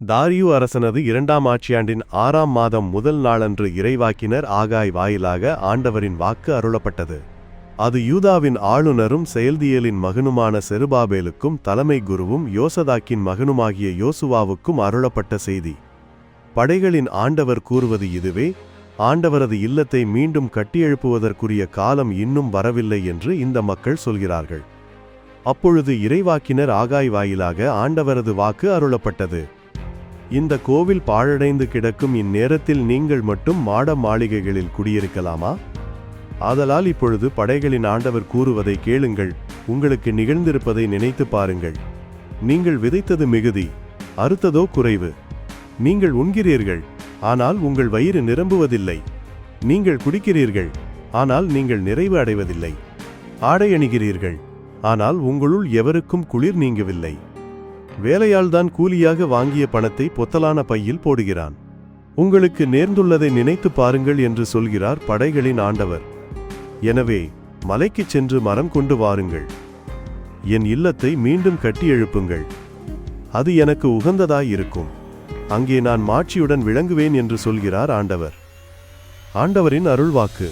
தாரியு அரசனது இரண்டாம் ஆட்சியாண்டின் ஆறாம் மாதம் முதல் நாளன்று இறைவாக்கினர் ஆகாய் வாயிலாக ஆண்டவரின் வாக்கு அருளப்பட்டது. அது யூதாவின் ஆளுநரும் செயல்தியலின் மகனுமான செருபாபேலுக்கும் தலைமை குருவும் யோசதாக்கின் மகனுமாகிய யோசுவாவுக்கும் அருளப்பட்ட செய்தி. படைகளின் ஆண்டவர் கூறுவது இதுவே ஆண்டவரது இல்லத்தை மீண்டும் கட்டியெழுப்புவதற்குரிய காலம் இன்னும் வரவில்லை என்று இந்த மக்கள் சொல்கிறார்கள். அப்பொழுது இறைவாக்கினர் ஆகாய் வாயிலாக ஆண்டவரது வாக்கு அருளப்பட்டது. இந்த கோவில் பாழடைந்து கிடக்கும் இந்நேரத்தில் நீங்கள் மட்டும் மாட மாளிகைகளில் குடியிருக்கலாமா? ஆதலால் இப்பொழுது படைகளின் ஆண்டவர் கூறுவதை கேளுங்கள் உங்களுக்கு நிகழ்ந்திருப்பதை நினைத்து பாருங்கள். நீங்கள் விதைத்தது மிகுதி அறுத்ததோ குறைவு. நீங்கள் உண்கிறீர்கள் ஆனால் உங்கள் வயிறு நிரம்புவதில்லை. நீங்கள் குடிக்கிறீர்கள் ஆனால் நீங்கள் நிறைவு அடைவதில்லை. ஆடை அணிகிறீர்கள் ஆனால் உங்களுள் எவருக்கும் குளிர் நீங்கவில்லை. வேலையாள்தான் கூலியாக வாங்கிய பணத்தை பொத்தலான பையில் போடுகிறான். உங்களுக்கு நேர்ந்துள்ளதை நினைத்து பாருங்கள் என்று சொல்கிறார் படைகளின் ஆண்டவர். எனவே மலைக்குச் சென்று மரம் கொண்டு வாருங்கள். என் இல்லத்தை மீண்டும் கட்டி எழுப்புங்கள். அது எனக்கு உகந்ததாயிருக்கும். அங்கே நான் மாட்சியுடன் விளங்குவேன் என்று சொல்கிறார் ஆண்டவர். ஆண்டவரின் அருள்வாக்கு.